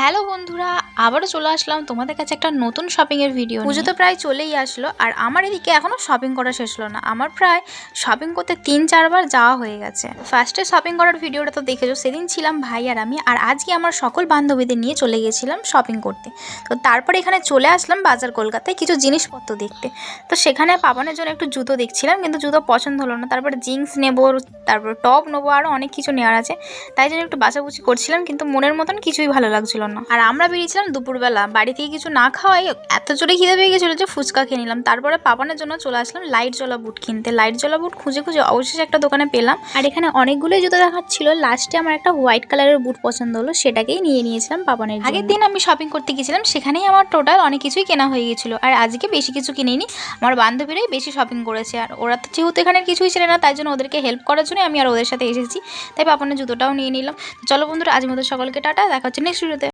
Hello বন্ধুরা আবারও চলে আসলাম তোমাদের কাছে একটা নতুন শপিংয়ের ভিডিও পুজো তো প্রায় চলেই আসলো আর আমার এদিকে এখনও শপিং করা শেষ হলো না। আমার প্রায় শপিং করতে তিন চারবার যাওয়া হয়ে গেছে। ফার্স্টে শপিং করার ভিডিওটা তো দেখেছ সেদিন ছিলাম ভাই আর আমি আর আজকে আমার সকল বান্ধবীদের নিয়ে চলে গেছিলাম শপিং করতে। তো তারপরে এখানে চলে আসলাম বাজার কলকাতায় কিছু জিনিসপত্র দেখতে। তো সেখানে পাবনের জন্য একটু জুতো দেখছিলাম কিন্তু জুতো পছন্দ হলো না। তারপর জিন্স নেব তারপর টপ নেব আরও অনেক কিছু নেওয়ার আছে। তাই জন্য একটু বাছাবুচি করছিলাম কিন্তু মনের মতন কিছুই ভালো লাগছিল না আর আমরা বেরিয়েছিলাম দুপুরবেলা। বাড়ি থেকে কিছু না খাওয়াই এত জোরে খিদে পেয়ে গেছিল যে ফুচকা খেয়ে নিলাম। তারপরে পাপানের জন্য চলে আসলাম লাইট জ্বলা বুট কিনতে। লাইট জ্বলা বুট খুঁজে খুঁজে অবশেষে একটা দোকানে পেলাম। আর এখানে অনেকগুলোই জুতো দেখাচ্ছিল। লাস্টে আমার একটা হোয়াইট কালারের বুট পছন্দ হলো, সেটাকেই নিয়ে নিয়েছিলাম পাপানের আগের দিন আমি শপিং করতে গেছিলাম, সেখানেই আমার টোটাল অনেক কিছুই কেনা হয়ে গেছিল। আর আজকে বেশি কিছু কিনিনি। আমার বান্ধবীরাই বেশি শপিং করেছে। আর ওরা তো যেহেতু এখানে কিছুই ছিল না, তাই জন্য ওদেরকে হেল্প করার জন্য আমি আর ওদের সাথে এসেছি। তাই পাপানের জুতোটাও নিয়ে নিলাম। চলো বন্ধুরা আজ মতো সকলকে টাটা। দেখা হচ্ছে নেক্সট ভিডিওতে